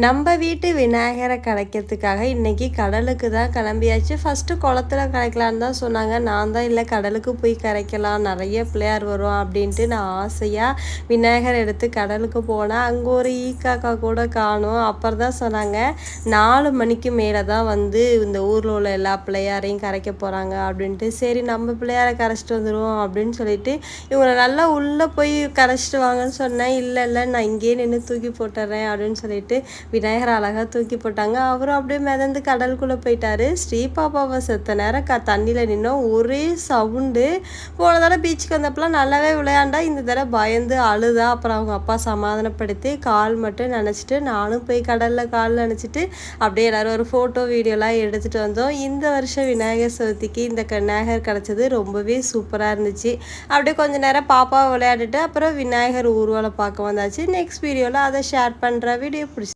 நம்ம வீட்டு விநாயகரை கலைக்கிறதுக்காக இன்றைக்கி கடலுக்கு தான் கிளம்பியாச்சு. ஃபஸ்ட்டு குளத்துல கரைக்கலான்னு தான் சொன்னாங்க. நான் தான் இல்லை கடலுக்கு போய் கரைக்கலாம். நிறைய பிள்ளையார் வரும் அப்படின்ட்டு நான் ஆசையாக விநாயகர் எடுத்து கடலுக்கு போனேன். அங்கே ஒரு ஈ காக்கா கூட காணும். அப்புறம் தான் சொன்னாங்க நாலு மணிக்கு மேலே தான் வந்து இந்த ஊரில் உள்ள எல்லா பிள்ளையாரையும் கரைக்க போகிறாங்க அப்படின்ட்டு. சரி நம்ம பிள்ளையாரை கரைச்சிட்டு வந்துடுவோம் அப்படின்னு சொல்லிட்டு இவங்களை நல்லா உள்ளே போய் கரைச்சிட்டு வாங்கன்னு சொன்னேன். இல்லை இல்லை நான் இங்கேயே நின்று தூக்கி போட்டுறேன் அப்படின்னு சொல்லிட்டு விநாயகர் அழகாக தூக்கி போட்டாங்க. அவரும் அப்படியே மிதந்து கடலுக்குள்ளே போயிட்டாரு. ஸ்ரீ பாப்பாவை செத்த நேரம் க தண்ணியில் நின்னோம். ஒரே சவுண்டு போன தடவை பீச்சுக்கு வந்தப்பெல்லாம் நல்லாவே விளையாண்டா. இந்த தடவை பயந்து அழுதா. அப்புறம் அவங்க அப்பா சமாதானப்படுத்தி கால் மட்டும் நினச்சிட்டு நானும் போய் கடலில் கால் நினச்சிட்டு அப்படியே எல்லோரும் ஒரு ஃபோட்டோ வீடியோலாம் எடுத்துகிட்டு வந்தோம். இந்த வருஷம் விநாயகர் சதுர்த்திக்கு இந்த விநாயகர் கிடச்சது ரொம்பவே சூப்பராக இருந்துச்சு. அப்படியே கொஞ்சம் நேரம் பாப்பாவை விளையாடிட்டு அப்புறம் விநாயகர் ஊர்வலம் பார்க்க வந்தாச்சு. நெக்ஸ்ட் வீடியோவில் அதை ஷேர் பண்ணுற வீடியோ பிடிச்சி